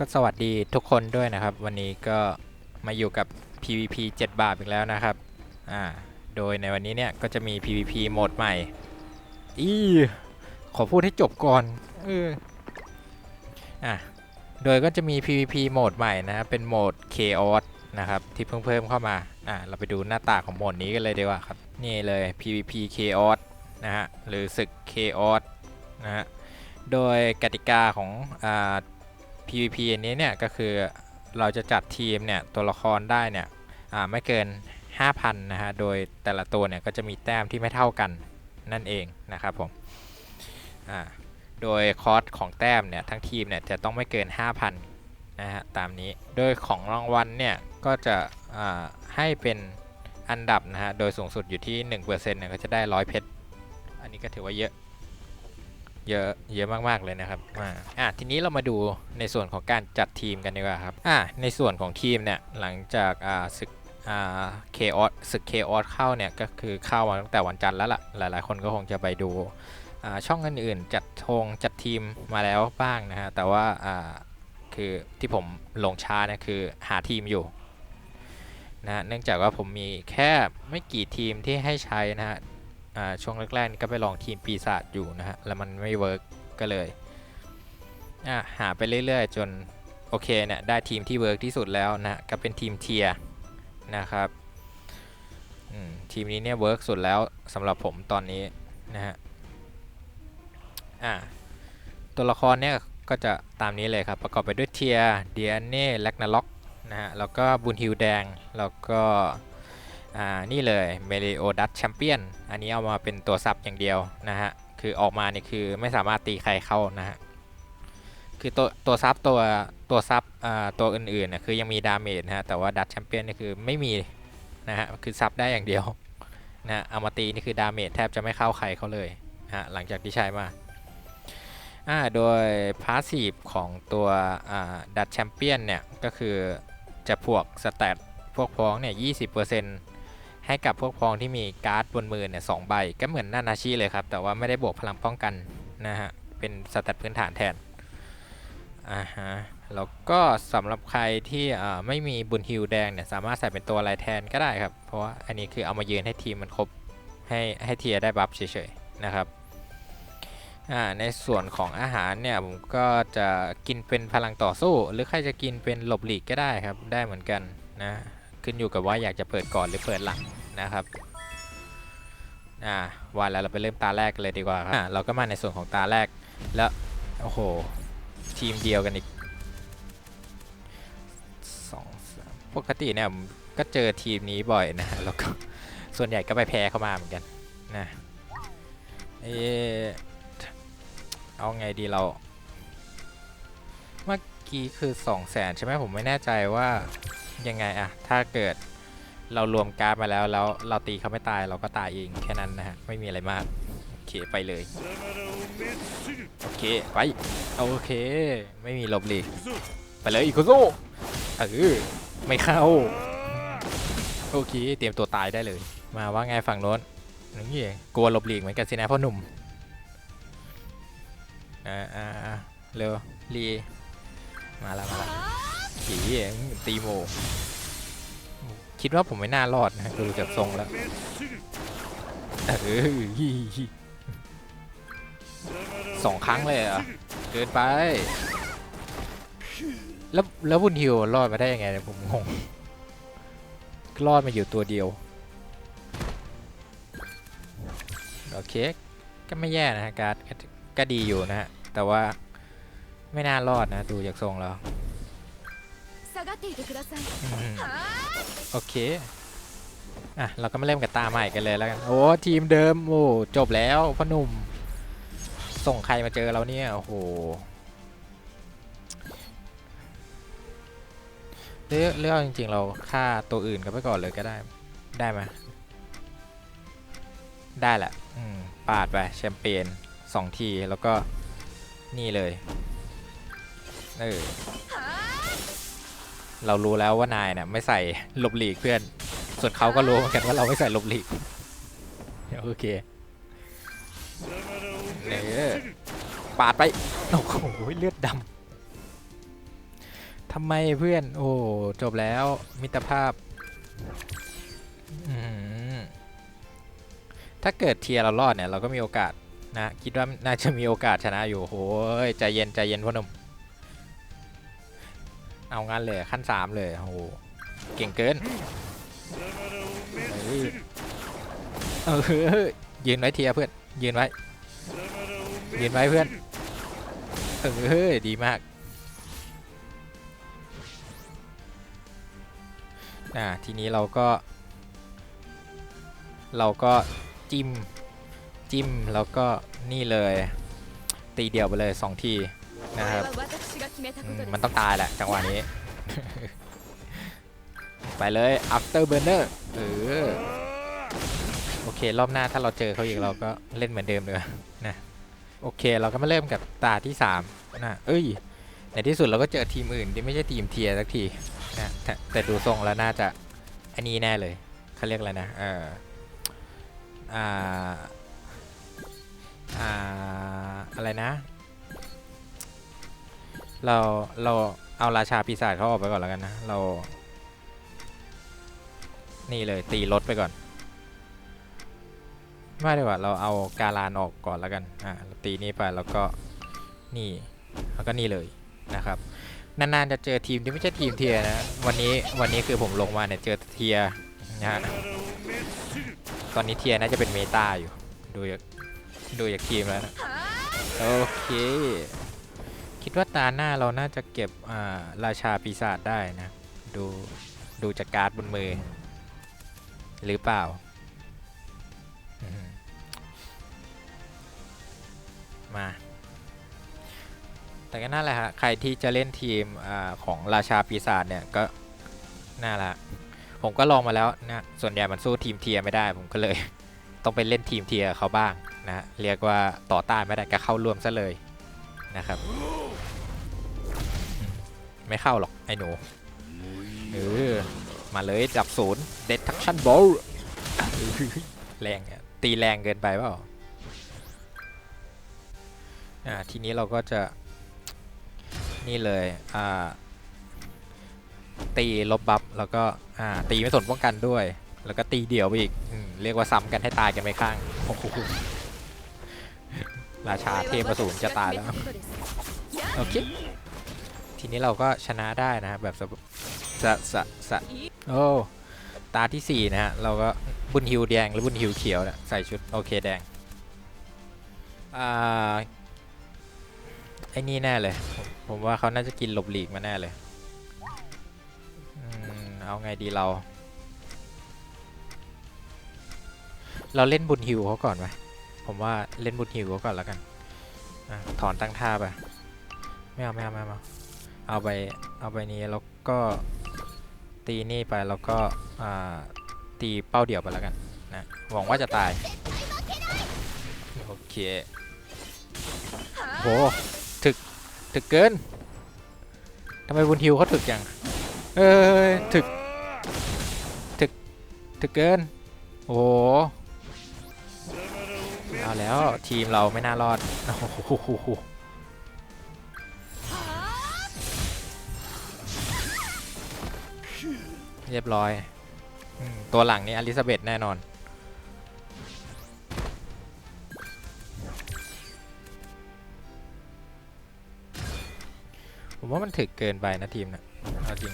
ก็สวัสดีทุกคนด้วยนะครับ วันนี้ก็มาอยู่กับ PVP 7 บาทอีกแล้วนะครับอ่าโดยในวันนี้เนี่ยก็จะมี PVP โหมดใหม่อีขอพูดให้จบก่อนเอออะโดยก็จะมี PVP โหมดใหม่นะเป็นโหมด Chaos นะครับที่เพิ่งเพิ่มเข้ามาอะเราไปดูหน้าตาของโหมดนี้กันเลยดีกว่าครับ นี่เลย PVP Chaos นะฮะหรือศึก Chaos นะฮะโดยกติกาของอ่า PVP อันนี้เนี่ยก็คือเราจะจัดทีมเนี่ยตัวละครได้เนี่ยไม่เกิน 5,000 นะฮะ โดยแต่ละตัวเนี่ยก็จะมีแต้มที่ไม่เท่ากันนั่นเองนะครับผมโดยคอสของแต้มเนี่ยทั้งทีมเนี่ยจะต้องไม่เกิน 5,000 นะฮะตามนี้ โดยของรางวัลเนี่ยก็จะให้เป็นอันดับนะฮะ โดยสูงสุดอยู่ที่ 1%เนี่ยก็จะได้ร้อยเพชร อันนี้ก็ถือว่าเยอะ เยอะเยอะมากๆเลยนะครับอ่าทีนี้เรามาดูในส่วนของการจัดทีมกันดีกว่าครับอะในส่วนของทีมเนี่ยหลังจากอ่าศึกอ่าเคออสศึกเคออสเข้าเนี่ยก็คือเข้ามาตั้งแต่วันจันทร์แล้วล่ะหลายๆ คนก็คงจะไปดูอ่าช่องอื่นๆจัดธงจัดทีมมาแล้วบ้างนะฮะแต่ว่าอ่าคือที่ผมลงช้าเนี่ยคือหาทีมอยู่นะฮะเนื่องจากว่าผมมีแค่ไม่กี่ทีมที่ให้ใช้นะฮะ ช่วงแรกๆก็ไปลองทีมปีศาจอยู่นะฮะ แล้วมันไม่เวิร์กก็เลยหาไปเรื่อยๆ จนโอเคเนี่ยได้ทีมที่เวิร์กที่สุดแล้วนะก็เป็นทีมเทียนะครับทีมนี้เนี่ยเวิร์กสุดแล้วสำหรับผมตอนนี้นะฮะตัวละครเนี่ยก็จะตามนี้เลยครับ ประกอบไปด้วยเทียเดียเน่แลกนาล็อกนะฮะแล้วก็บุญฮิวแดงแล้วก็ อ่านี่เลยเมริโอดัตแชมเปี้ยนอันนี้เอามาเป็นตัวซับอย่างเดียวนะฮะ คือออกมานี่คือไม่สามารถตีใครเข้านะฮะ คือตัวตัวซับตัวตัวซับอ่าตัวอื่นๆเนี่ยคือยังมีดาเมจนะฮะ แต่ว่าดัตแชมเปี้ยนนี่คือไม่มีนะฮะ คือซับได้อย่างเดียวนะฮะเอามาตีนี่คือดาเมจแทบจะไม่เข้าใครเขาเลยนะฮะหลังจากที่ใช้มาอ่าโดยพาสซีฟของตัวอ่าดัตแชมเปี้ยนเนี่ยก็คือจะพวกสแตทพวกพ้องเนี่ย20% ให้กับพวกพ้องที่มีการ์ดบนมือเนี่ยสองใบ ก็เหมือนนานาชิเลยครับ แต่ว่าไม่ได้บวกพลังป้องกันนะฮะ เป็นสแตทพื้นฐานแทน อ่าฮะ แล้วก็สำหรับใครที่ไม่มีบุญฮิวแดงเนี่ยสามารถใส่เป็นตัวอะไรแทนก็ได้ครับ เพราะว่าอันนี้คือเอามายืนให้ทีมมันครบ ให้ให้เทียได้บัฟเฉยๆนะครับอ่าในส่วนของอาหารเนี่ยผมก็จะกินเป็นพลังต่อสู้ หรือใครจะกินเป็นหลบหลีกก็ได้ครับได้เหมือนกันนะ ขึ้นอยู่กับว่าอยากจะเปิดก่อนหรือเปิดหลังนะครับอ่าวันแล้วเราไปเริ่มตาแรกเลยดีกว่าครับอ่าเราก็มาในส่วนของตาแรกแล้วโอ้โหทีมเดียวกันอีกสองสามปกติเนี่ยก็เจอทีมนี้บ่อยนะแล้วก็ส่วนใหญ่ก็ไปแพ้เข้ามาเหมือนกันนะเอเอาไงดีเรา เมื่อกี้คือ2 0 0แสนใช่ไหมผมไม่แน่ใจว่า ยังไงอะถ้าเกิดเรารวมการ์ดมาแล้วแล้วเราตีเขาไม่ตายเราก็ตายเองแค่นั้นนะฮะไม่มีอะไรมาก โอเคไปเลย โอเคไปโอเค ไม่มีลบหลีกไปเลยอีกโคโซเออไม่เข้าโอเคเตรียมตัวตายได้เลย มาว่าไงฝั่งโน้นนี่กลัวลบหลีกเหมือนกันสินะพ่อหนุ่มอ่าอ่าอ่าเร็วรีมาแล้วมาแล้ว ผีตีโม คิดว่าผมไม่น่ารอดนะดูจากทรงแล้วเออสองครั้งเลยอะเกินไป แล้วแล้วบุญฮิวรอดมาได้ยังไงเนี่ยผมงงรอดมาอยู่ตัวเดียว โอเค ก็ไม่แย่นะฮะการ์ดก็ก็ดีอยู่นะฮะ แต่ว่าไม่น่ารอดนะ ดูจากทรงแล้ว โอเค อะ เราก็มาเริ่มกับตาใหม่กันเลยแล้วกัน โอ้ทีมเดิม โอ้จบแล้วพ่อหนุ่ม ส่งใครมาเจอเราเนี่ย โอ้โหเลือกเลือกจริงๆ เราฆ่าตัวอื่นกันไปก่อนเลยก็ได้ ได้ไหมได้แหละ อืม ปาดไปแชมเปญสองที แล้วก็นี่เลย เออ เรารู้แล้วว่านายเนี่ยไม่ใส่หลบหลีกเพื่อน ส่วนเขาก็รู้เหมือนกันว่าเราไม่ใส่หลบหลีกโอเคเออปาดไปโอ้โหเลือดดำทำไมเพื่อน โอ้จบแล้วมิตรภาพถ้าเกิดเทียร์เรารอดเนี่ยเราก็มีโอกาสนะ คิดว่าน่าจะมีโอกาสชนะอยู่โอ้ยใจเย็นใจเย็นพ่อหนุ่ม เอางั้นเลยขั้นสามเลยโอ้โหเก่งเกินเฮ้ยเออยืนไว้เทียเพื่อนยืนไว้ยืนไว้เพื่อนเออดีมากอ่าทีนี้เราก็ เราก็จิ้มจิ้มแล้วก็นี่เลย ตีเดี่ยวไปเลยสองที นะครับมันต้องตายแหละจังหวะนี้ ไปเลย after burner เออโอเค รอบหน้าถ้าเราเจอเขาอีกเราก็เล่นเหมือนเดิมเลยนะโอเค เราก็มาเริ่มกับตาที่3นะเอ้ย ในที่สุดเราก็เจอทีมอื่นที่ไม่ใช่ทีมเทียสักทีนะแต่แต่ดูทรงแล้วน่าจะอันนี้แน่เลยเขาเรียกอะไรนะเอออ่าอ่าอะไรนะ เราเราเอาราชาปีศาจเขาออกไปก่อนแล้วกันนะ เรา นี่เลยตีรถไปก่อน ไม่ดีกว่าเราเอาการานออกก่อนแล้วกันอ่าตีนี่ไปแล้วก็นี่แล้วก็นี่เลยนะครับนานๆจะเจอทีมที่ไม่ใช่ทีมเทียนะวันนี้วันนี้คือผมลงมาเนี่ยเจอเทียนะฮะตอนนี้เทียน่าจะเป็นเมตาอยู่ดูจากดูจากทีมแล้วนะโอเค คิดว่าตาหน้าเราน่าจะเก็บอ่าราชาปีศาจได้นะ ดูดูจากการ์ดบนมือ หรือเปล่ามมาแต่ก็น่าแหละฮะ ใครที่จะเล่นทีมอาของราชาปีศาจเนี่ยก็น่าละ ผมก็ลองมาแล้วนะ ส่วนใหญ่มันสู้ทีมเทียไม่ได้ ผมก็เลย ต้องไปเล่นทีมเทียเขาบ้างนะ เรียกว่าต่อต้านไม่ได้ก็เข้าร่วมซะเลยนะครับ ไม่เข้าหรอกไอ้หนูเออมาเลยดับศูนย์เด t ทักชั่นบอลแรงอะตีแรงเกินไปเปล่าอ่าทีนี้เราก็จะนี่เลยอ่าตีลบบัฟแล้วก็อ่าตีไม่สนป้องกันด้วย แล้วก็ตีเดี่ยวไปอีกอมเรียกว่าซ้ำกันให้ตายกันไปข้างโอ้โหราชาเทพสูรจะตายแล้วโอเค ทีนี้เราก็ชนะได้นะครับแบบสะสะสะสะโอ้ตาที่ 4 นะฮะ เราก็บุญฮิวแดงหรือบุญฮิวเขียวเนี่ยใส่ชุด โอเคแดง อ่า ไอ้นี่แน่เลย ผมว่าเขาน่าจะกินหลบหลีกมาแน่เลยอเอาไงดีเรา เราเล่นบุญฮิวเขาก่อนไหมผมว่าเล่นบุญฮิวเขาก่อนแล้วกันอถอนตั้งท่าไป ไม่เอาไม่เอาไม่เอา เอาไปเอาไปนี้แล้วก็ตีนี่ไปแล้วก็ตีเป้าเดี่ยวไปแล้วกันนะหวังว่าจะตาย โอเคโหถึกถึกเกินทำไมบุญฮิวเขาถึกอย่างเอ้ยถึกถึกถึกเกินโอ้เอาแล้วทีมเราไม่น่ารอดโอ้โห เรียบร้อยอมตัวหลังนี่อลิซาเบธแน่นอน ผมว่ามันถึกเกินไปนะทีมนะเอาจริง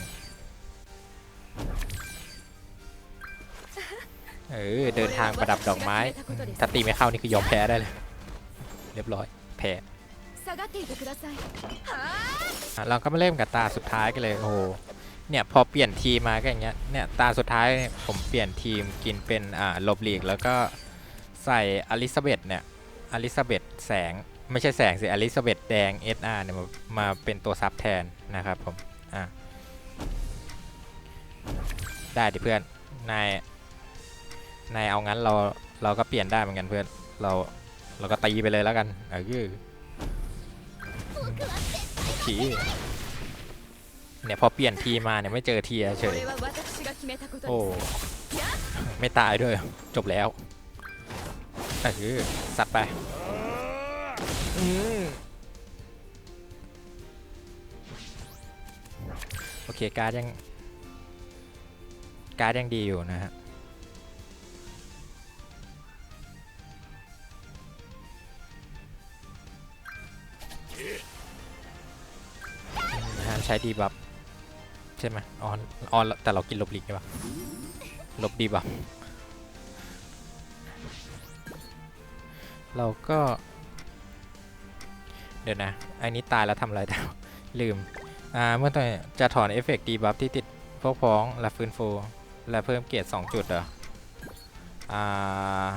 เออ เดินทางประดับดอกไม้อืมถ้าตีไม่เข้านี่คือยอมแพ้ได้เลย เรียบร้อย แพ้ 下がっていてください อ่ะเราก็มาเริ่มกับตาสุดท้ายกันเลย โอ้โห เนี่ยพอเปลี่ยนทีมมาก็อย่างเงี้ยเนี่ยตาสุดท้ายผมเปลี่ยนทีมกินเป็นอ่าหลบหลีกแล้วก็ใส่อลิซาเบธเนี่ยอลิซาเบธแสงไม่ใช่แสงสิอลิซาเบธแดง SR เนี่ยมามาเป็นตัวซับแทนนะครับผมอะได้ดิเพื่อนนายนายเอางั้นเราเราก็เปลี่ยนได้เหมือนกันเพื่อนเราเราก็ตีไปเลยแล้วกันเออโอ เนี่ยพอเปลี่ยนทีมาเนี่ยไม่เจอเทียเฉยโอ้ไม่ตายด้วยจบแล้วเออสัตว์ไปโอเคการยังการยังดีอยู่นะฮะใช้ดีบับ ใช่ไหมออนออนแต่เรากินลบลิกใช่ปะลบดีบัฟเราก็ เดี๋ยวนะไอ้นี้ตายแล้วทำอะไรได้ลืม อ่า เมื่อตอนจะถอนเอฟเฟกต์ดีบัฟที่ติดพวกพ้อง และฟื้นฟู และเพิ่มเกียรติ2จุดเหรอ อ่า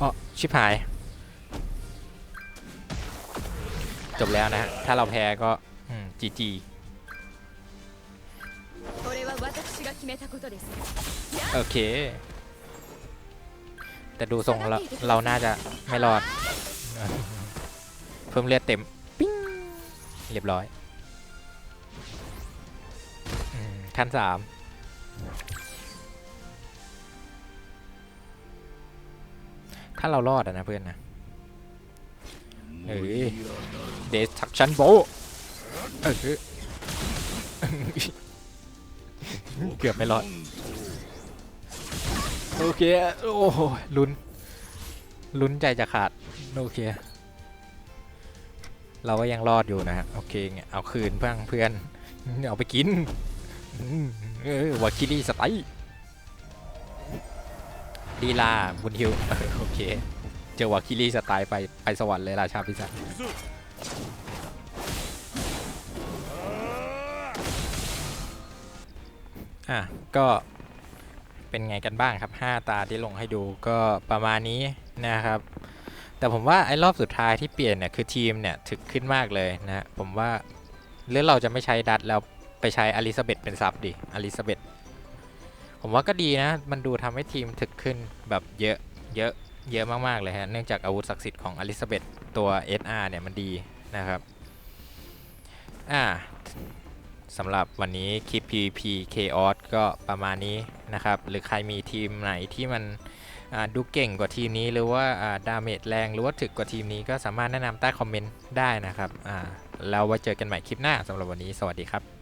อ๋อ ชิบหาย จบแล้วนะฮะ ถ้าเราแพ้ก็จีจีโอเค แต่ดูทรงเราเราน่าจะไม่รอด เพิ่มเลือดเต็ม ปิ้ง เรียบร้อย ขั้นสามถ้าเรารอดอะนะเพื่อนนะ เฮ้ยเดสทักชันโบเออเกือบไม่รอด โอเค โอ้โหลุ้น ลุ้นใจจะขาด โอเค เราก็ยังรอดอยู่นะฮะ โอเคเงี้ยเอาคืนเพื่อนเพื่อน เอาไปกินเออวาคิรีสไตล์ลีลาบุญฮิว โอเค จอวาคิรีสไตล์ไปไปสวรรค์เลยราชาพิศาจอะก็เป็นไงกันบ้างครับ 5 ตาที่ลงให้ดูก็ประมาณนี้นะครับ แต่ผมว่าไอ้รอบสุดท้ายที่เปลี่ยนเนี่ยคือทีมเนี่ยถึกขึ้นมากเลยนะผมว่าหรือเราจะไม่ใช้ดัตแล้วไปใช้อลิซาเบธเป็นซับดิอลิซาเบธผมว่าก็ดีนะ มันดูทำให้ทีมถึกขึ้นแบบเยอะเยอะ เยอะมากๆเลยฮะ เนื่องจากอาวุธศักดิ์สิทธิ์ของอลิซาเบธตัว SR เนี่ยมันดีนะครับอ่าสำหรับวันนี้คลิป PVP Chaos ก็ประมาณนี้นะครับ หรือใครมีทีมไหนที่มันดูเก่งกว่าทีมนี้หรือว่าดาเมจแรงหรือว่าถึกกว่าทีมนี้ก็สามารถแนะนำใต้คอมเมนต์ได้นะครับอ่าแล้วไว้เจอกันใหม่คลิปหน้าสำหรับวันนี้สวัสดีครับ